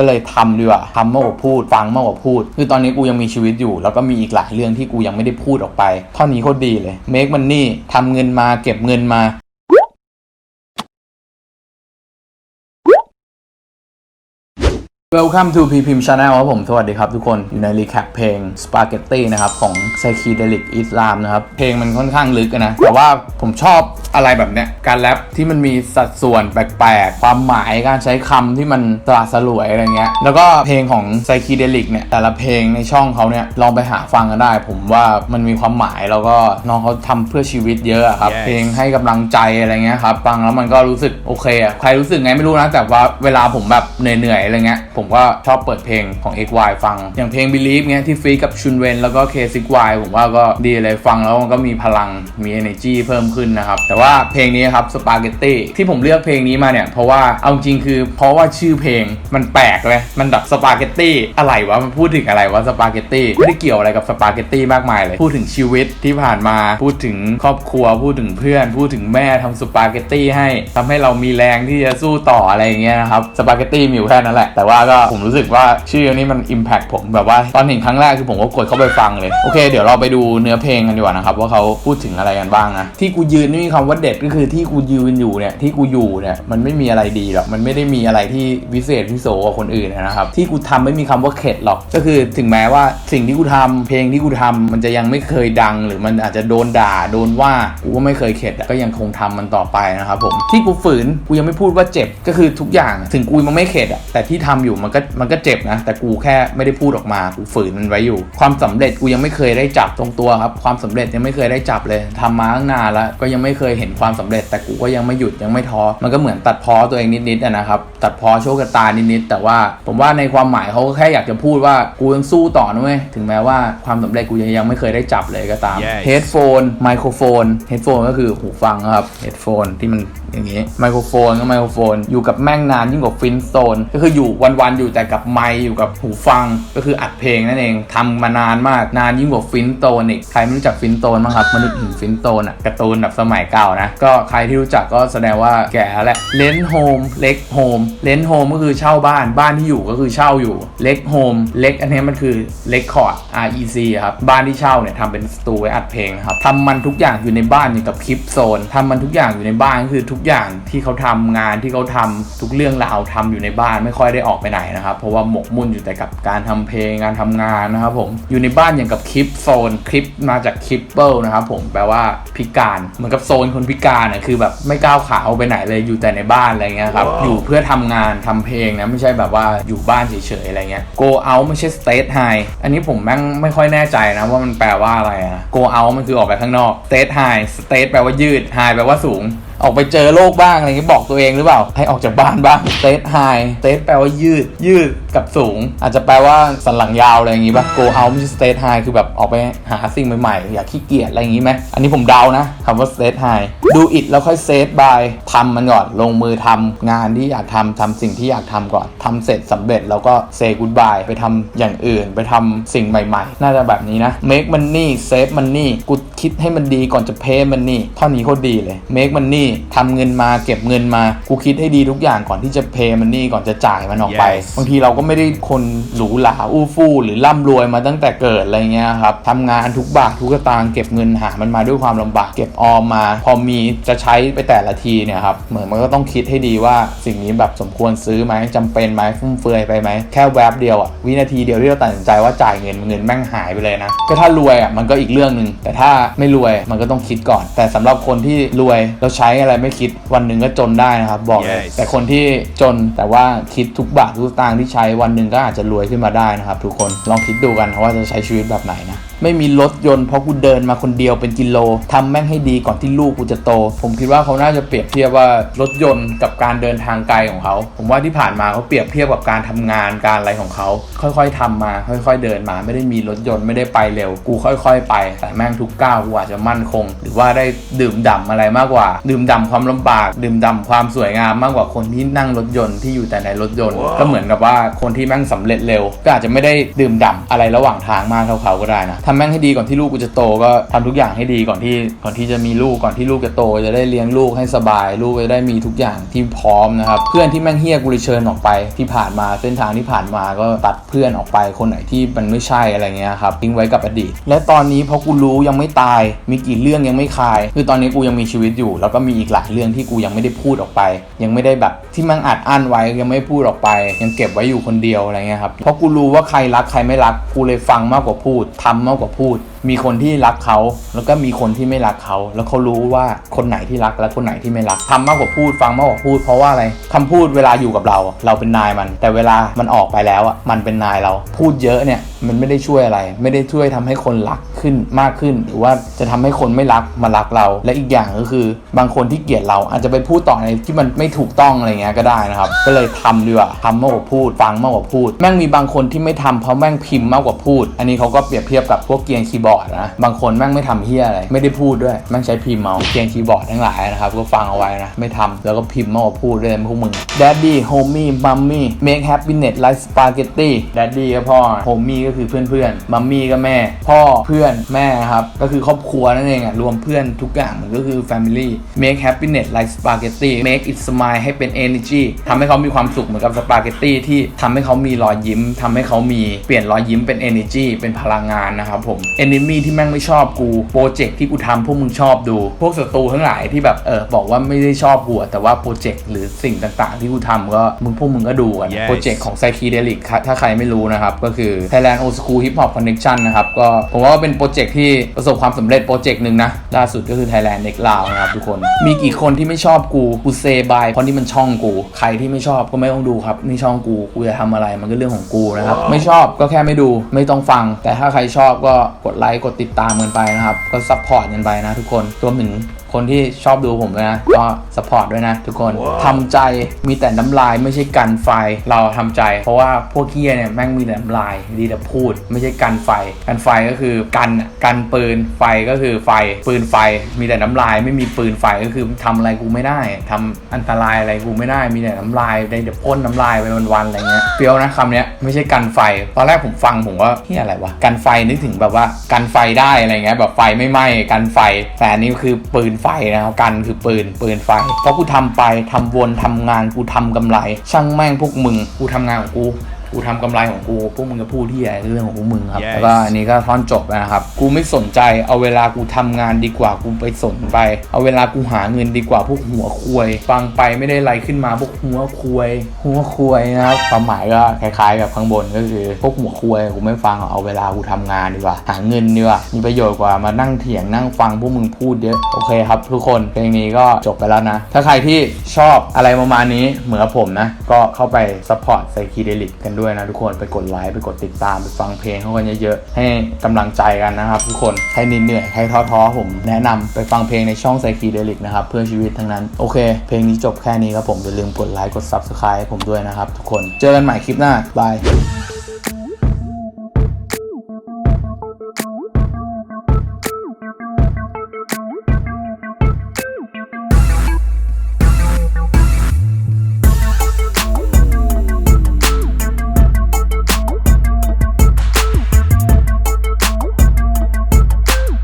ก็เลยทำดีกว่าทำมากกว่าพูด ฟังมากกว่าพูด คือตอนนี้กูยังมีชีวิตอยู่ แล้วก็มีอีกหลายเรื่องที่กูยังไม่ได้พูดออกไป เท่านี้โคตรดีเลย make money ทำเงินมาเก็บเงินมา Welcome to P Pim Channel ครับผมสวัสดีครับทุกคนอยู่ในรีแคปเพลง Spaghetti นะครับ ของ Psychedelic Islam นะครับ เพลงมันค่อนข้างลึกอะนะ แต่ว่าผมชอบอะไรแบบเนี้ย การแรปที่มันมีสัดส่วนแปลกๆ ความหมายการใช้คำที่มันตราสลวยอะไรเงี้ย แล้วก็เพลงของ Psychedelic เนี่ย แต่ละเพลงในช่องเขาเนี่ย ลองไปหาฟังกันได้ ผมว่ามันมีความหมาย แล้วก็น้องเขาทำเพื่อชีวิตเยอะอะครับ Yes เพลงให้กำลังใจอะไรเงี้ยครับ ฟังแล้วมันก็รู้สึกโอเคอะใครรู้สึกไงไม่รู้นะ แต่ว่าเวลาผมแบบเหนื่อยๆอะไรเงี้ยผมก็ชอบเปิดเพลงของ XY ฟัง อย่างเพลง Believe เงี้ยที่ฟีกับชุนเวนแล้วก็ K6Y ผมว่าก็ดีเลยฟังแล้วมันก็มีพลังมี energy เพิ่มขึ้นนะครับ แต่ว่าเพลงนี้ครับ Spaghetti ที่ผมเลือกเพลงนี้มาเนี่ย เพราะว่าเอาจริงคือเพราะว่าชื่อเพลงมันแปลกเลย มันแบบ Spaghetti อะไรวะ มันพูดถึงอะไรวะ Spaghetti ไม่ได้เกี่ยวอะไรกับ Spaghetti มากมายเลย พูดถึงชีวิตที่ผ่านมาพูดถึงครอบครัว พูดถึงเพื่อน พูดถึงแม่ทำสปาเกตตี้ให้ทำให้เรามีแรงที่จะสู้ต่ออะไรอย่างเงี้ยนะครับสปาเกตตี้มีอยู่แค่นั้นแหละแต่ว่าก็ผมรู้สึกว่าชื่อนี้มัน Impact ผมแบบว่าตอนเห็นครั้งแรกคือผมก็กดเข้าไปฟังเลย โอเค เดี๋ยวเราไปดูเนื้อเพลงกันดีกว่านะครับ ว่าเขาพูดถึงอะไรกันบ้างนะ ที่กูยืนไม่มีคำว่าเด็ดก็คือที่กูยืนอยู่เนี่ยที่กูอยู่เนี่ยมันไม่มีอะไรดีหรอกมันไม่ได้มีอะไรที่วิเศษวิโสกว่าคนอื่นนะครับที่กูทำไม่มีคำว่าเข็ดหรอกก็คือถึงแม้ว่าสิ่งที่กูทำเพลงที่กูทำมันจะยังไม่เคยดัง หรือมันอาจจะโดนด่าโดนว่ากูก็ไม่เคยเข็ดก็ยังคงทำมันต่อไปนะครับผมที่กูฝืนกูยังไม่พูดว่าเจ็บก็คือทุกอย่างถึงกูมันไม่เข็ดแต่ที่ทำอยู่มันก็มันก็เจ็บนะ แต่กูแค่ไม่ได้พูดออกมากูฝืนมันไว้อยู่ ความสำเร็จกูยังไม่เคยได้จับตรงตัวครับความสำเร็จยังไม่เคยได้จับเลยทำมาตั้งนานแล้วก็ยังไม่เคยเห็นความสำเร็จ แต่กูก็ยังไม่หยุดยังไม่ท้อมันก็เหมือนตัดพ้อตัวเองนิดๆอะนะครับตัดพ้อโชคชะตานิดๆแต่ว่าผมว่าในความหมายเขาก็แค่อยากจะพูดว่ากูยังสู้ต่อนะเว้ยถึงแม้ว่าความสำเร็จกูยังยังไม่เคยได้จับเลยก็ตาม Yes เฮดโฟนไมโครโฟนเฮดโฟนก็คือหูฟังครับเฮดโฟนที่มันอย่างนี้ไมโครโฟนก็ไมโครโฟนอยู่กับแม่งนานยิ่งกว่าฟินโซนก็คืออยู่วันๆอยู่แต่กับไมค์อยู่กับหูฟังก็คืออัดเพลงนั่นเองทำมานานมากนานยิ่งกว่าฟินโตนอีกใครไม่รู้จักฟินโตนบ้างครับมนุษย์หินฟินโตนอะการ์ตูนแบบสมัยเก่านะก็ใครที่รู้จักก็แสดงว่าแก่แล้วแหละเลนโฮมเล็กโฮมเลนโฮมก็คือเช่าบ้านบ้านที่อยู่ก็คือเช่าอยู่เล็กโฮมเล็กอันนี้มันคือเล็กคอร์ด REC ครับบ้านที่เช่าเนี่ยทำเป็นสตูไว้อัดเพลงครับทำมันทุกอย่างอยู่ในบ้านอยู่กับคลิปโซนทำมันทุกอย่างอยู่ในบ้านก็คือทุกอย่างที่เขาทำงานที่เขาทำทุกเรื่องราวทำอยู่ในบ้านไม่ค่อยได้ออกไปไหนนะครับ เพราะว่าหมกมุ่นอยู่แต่กับการทำเพลงการทำงานนะครับผมอยู่ในบ้านอย่างกับคลิปโซนคลิปมาจากคลิปเปิลนะครับผมแปลว่าพิการเหมือนกับโซนคนพิการน่ะคือแบบไม่ก้าวขาออกไปไหนเลยอยู่แต่ในบ้านอะไรเงี้ยครับว้าวอยู่เพื่อทำงานทำเพลงนะไม่ใช่แบบว่าอยู่บ้านเฉยๆอะไรเงี้ย go out ไม่ใช่ state high อันนี้ผมแม่งไม่ค่อยแน่ใจนะว่ามันแปลว่าอะไรอะ go out มันคือออกไปข้างนอก state high state แปลว่ายืด high แปลว่าสูง ออกไปเจอโลกบ้างอะไรเงี้ยบอกตัวเองหรือเปล่า ให้ออกจากบ้านบ้างเซตไฮเซตแปลว่ายืดยืด กับสูง อาจจะแปลว่าสันหลังยาวอะไรอย่างงี้ป่ะ go out ไม่ใช่ state high คือแบบออกไปหาสิ่งใหม่ๆ อย่าขี้เกียจอะไรอย่างงี้ไหมอันนี้ผมเดานะคำว่า state high do it แล้วค่อย set by ทำมันก่อนลงมือทำงานที่อยากทำทำสิ่งที่อยากทำก่อนทำเสร็จสำเร็จแล้วก็ say goodbye ไปทำอย่างอื่น ไปทำสิ่งใหม่ๆ น่าจะแบบนี้นะ make money save money กูคิดให้มันดีก่อนจะ pay money เท่านี้โคตรดีเลย make money ทำเงินมาเก็บเงินมา กูคิดให้ดีทุกอย่างก่อนที่จะ pay money ก่อนจะจ่ายมันออกไป Yes บางทีเราก็ไม่ได้คนหรูหราอู้ฟู่หรือร่ำรวยมาตั้งแต่เกิดอะไรเงี้ยครับทำงานทุกบาททุกสตางค์เก็บเงินหามันมาด้วยความลำบากเก็บออมมา พอมีจะใช้ไปแต่ละทีเนี่ยครับเหมือนมันก็ต้องคิดให้ดีว่าสิ่งนี้แบบสมควรซื้อไหมจำเป็นไหมฟุ่มเฟือยไปไหมแค่แวบเดียวอะวินาทีเดียวที่เราตัดสินใจว่าจ่ายเงินเงินแม่งหายไปเลยนะก็ถ้ารวยอะมันก็อีกเรื่องหนึ่งแต่ถ้าไม่รวยมันก็ต้องคิดก่อน แต่สำหรับคนที่รวยแล้วใช้อะไรไม่คิดวันหนึ่งก็จนได้นะครับบอกเลย Yes แต่คนที่จนแต่ว่าคิดทุกบาททุกสตางค์ที่ใช้วันหนึ่งก็อาจจะรวยขึ้นมาได้นะครับ ทุกคนลองคิดดูกันว่าจะใช้ชีวิตแบบไหนนะไม่มีรถยนต์เพราะกูเดินมาคนเดียวเป็นกิโลทำแม่งให้ดีก่อนที่ลูกกูจะโต ผมคิดว่าเขาน่าจะเปรียบเทียบว่ารถยนต์กับการเดินทางไกลของเขา ผมว่าที่ผ่านมาเขาเปรียบเทียบกับการทำงานการอะไรของเขา ค่อยๆทำมา ค่อยๆเดินมา ไม่ได้มีรถยนต์ไม่ได้ไปเร็ว กูค่อยๆ ไป แต่แม่งทุกก้าวกูอาจจะมั่นคง หรือว่าได้ดื่มด่ำอะไรมากกว่า ดื่มด่ำความลำบาก ดื่มด่ำความสวยงามมากกว่าคนที่นั่งรถยนต์ที่อยู่แต่ในรถยนต์ ก็เหมือนกับว่าคนที่แม่งสำเร็จเร็ว ก็อาจจะไม่ได้ดื่มด่ำอะไรระหว่างทางมากเท่าเขาก็ได้นะทำแม่งให้ดีก่อนที่ลูกกูจะโตก็ทำทุกอย่างให้ดีก่อนที่ก่อนที่จะมีลูกก่อนที่ลูกจะโต จะได้เลี้ยงลูกให้สบาย ลูกจะได้มีทุกอย่างที่พร้อมนะครับเพื่อนที่แม่งเฮี้ยกูเลยเชิญออกไปที่ผ่านมาเส้นทางที่ผ่านมาก็ตัดเพื่อนออกไปคนไหนที่มันไม่ใช่อะไรเงี้ยครับทิ้งไว้กับอดีต และตอนนี้เพราะกูรู้ยังไม่ตาย มีกี่เรื่องยังไม่คลาย คือตอนนี้กูยังมีชีวิตอยู่ แล้วก็มีอีกหลายเรื่องที่กูยังไม่ได้พูดออกไป ยังไม่ได้แบบที่แมันอัดอั้นไว้ยังไม่พูดออกไป ยังเก็บไว้อยู่คนเดียวอะไรเงี้ยครับเพราะกูรู้ว่าใครรักใครไม่รักกูเลยฟังมากกว่าพูดทำมากกกว่าพูด มีคนที่รักเขาแล้วก็มีคนที่ไม่รักเขาแล้วเขารู้ว่าคนไหนที่รักและคนไหนที่ไม่รักทำมากกว่าพูด ฟังมากกว่าพูด เพราะว่าอะไรคำพูดเวลาอยู่กับเรา เราเป็นนายมัน แต่เวลามันออกไปแล้วอะมันเป็นนายเรา พูดเยอะเนี่ยมันไม่ได้ช่วยอะไร ไม่ได้ช่วยทำให้คนรัก ขึ้นมากขึ้น หรือว่าจะทำให้คนไม่รักมารักเรา และอีกอย่างก็คือบางคนที่เกลียดเราอาจจะไปพูดต่อในที่มันไม่ถูกต้องอะไรเงี้ยก็ได้นะครับ ก็เลยทำดีกว่าทำมากกว่าพูด ฟังมากกว่าพูด แม่งมีบางคนที่ไม่ทำเพราะแม่งพิมพ์มากกว่าพูด อันนี้เขาก็เปรียบเทียบกับพวกเกียร์คีย์บอร์ดนะบางคนแม่งไม่ทำเฮียอะไรไม่ได้พูดด้วยแม่งใช้พิมพ์เมาเกียร์คีย์บอร์ดทั้งหลายนะครับก็ฟังเอาไว้นะไม่ทำแล้วก็พิมพ์มากกว่าพูดด้วยพวกมึง Daddy Homie Mummy Make Happiness Like Spaghetti Daddy ก็พ่อ Homie ก็คือเพื่อนๆ Mummy ก็แม่ พ่อเพื่อนแม่ครับ ก็คือครอบครัวนั่นเองอะรวมเพื่อนทุกอย่างก็คือ Family Make Happiness Like Spaghetti Make it smile ให้เป็น energy ทำให้เขามีความสุขเหมือนกับสปาเกตตี้ที่ทำให้เขามีรอยยิ้มทำให้เขามีเปลี่ยนรอยยิ้มเป็น energy เป็นพลังงานนะครับผม enemy ที่แม่งไม่ชอบกูโปรเจกต์ที่กูทำพวกมึงชอบดู พวกศัตรูทั้งหลายที่แบบเออบอกว่าไม่ได้ชอบกูอะแต่ว่าโปรเจกต์หรือสิ่งต่างๆ ที่กูทำก็มึงพวกมึงก็ดูกัน Yes โปรเจกต์ของ Psychedelic ครับถ้าใครไม่รู้นะครับก็คือ Thailand Old School Hip Hop Connection นะครับก็ผมว่าเป็นโปรเจกต์ที่ประสบความสำเร็จโปรเจกต์หนึ่งนะ ล่าสุดก็คือ Thailand Next Round นะครับทุกคน มีกี่คนที่ไม่ชอบกู กูเซบายเพราะนี่มันช่องกู ใครที่ไม่ชอบก็ไม่ต้องดูครับ นี่ช่องกู กูจะทำอะไรมันก็เรื่องของกูนะครับ ไม่ชอบก็แค่ไม่ดู ไม่ต้องฟัง แต่ถ้าใครชอบก็กดไลค์ กดติดตามกันไปนะครับ ก็ซัพพอร์ตกันไปนะทุกคนรวมถึง คนที่ชอบดูผมด้วยนะ ก็สปอร์ตด้วยนะทุกคนทำใจมีแต่น้ำลายไม่ใช่กันไฟเราทำใจ เพราะว่าพวกเฮียเนี่ยแม่งมีแต่น้ำลายดีแต่พูด ไม่ใช่กันไฟ กันไฟก็คือกันกันปืนไฟก็คือไฟ ปืนไฟ มีแต่น้ำลายไม่มีปืนไฟก็คือทำอะไรกูไม่ได้ทำอันตรายอะไรกูไม่ได้มีแต่น้ำลายได้เดี๋ยวพ่นน้ำลายไปวันๆอะไรเงี้ยเปรียวนะคำเนี้ยไม่ใช่กันไฟ ตอนแรกผมฟังผมว่าเฮียอะไรวะกันไฟนึกถึงแบบว่ากันไฟได้อะไรเงี้ยแบบไฟไม่ไหม้กันไฟแต่อันนี้คือปืนไฟนะครับกันคือปืนปืนไฟ เพราะกูทำไปทำวนทำงานกูทำกำไร ช่างแม่งพวกมึงกูทำงานของกู กูทำกำไรของกูพวกมึงจะพูดที่อะไรเรื่องของพวกมึงครับ Yes แล้วก็อันนี้ก็ท่อนจบแล้วนะครับ กูไม่สนใจเอาเวลากูทำงานดีกว่ากูไปสนไป เอาเวลากูหาเงินดีกว่าพวกหัวควย ฟังไปไม่ได้อะไรขึ้นมาพวกหัวควย หัวควยนะครับความหมายก็คล้ายๆกับข้างบนก็คือพวกหัวควยกูไม่ฟังหรอกเอาเวลากูทำงานดีกว่า หาเงินดีกว่ามีประโยชน์กว่ามานั่งเถียงนั่งฟังพวกมึงพูดเยอะโอเคครับ ทุกคนเพลงนี้ก็จบไปแล้วนะ ถ้าใครที่ชอบอะไรประมาณนี้เหมือนกับผมนะก็เข้าไปซัพพอร์ตไซคีเดลิกกันด้วยนะทุกคนไปกดไลค์ไปกดติดตามไปฟังเพลงเขากันเยอะๆให้กำลังใจกันนะครับ ทุกคนใครเหนื่อยใครท้อๆผมแนะนำไปฟังเพลงในช่องไซคีเดลิกนะครับเพื่อชีวิตทั้งนั้นโอเค เพลงนี้จบแค่นี้ครับผมอย่าลืมกดไลค์กด Subscribe ให้ผมด้วยนะครับทุกคนเจอกันใหม่คลิปหน้าบาย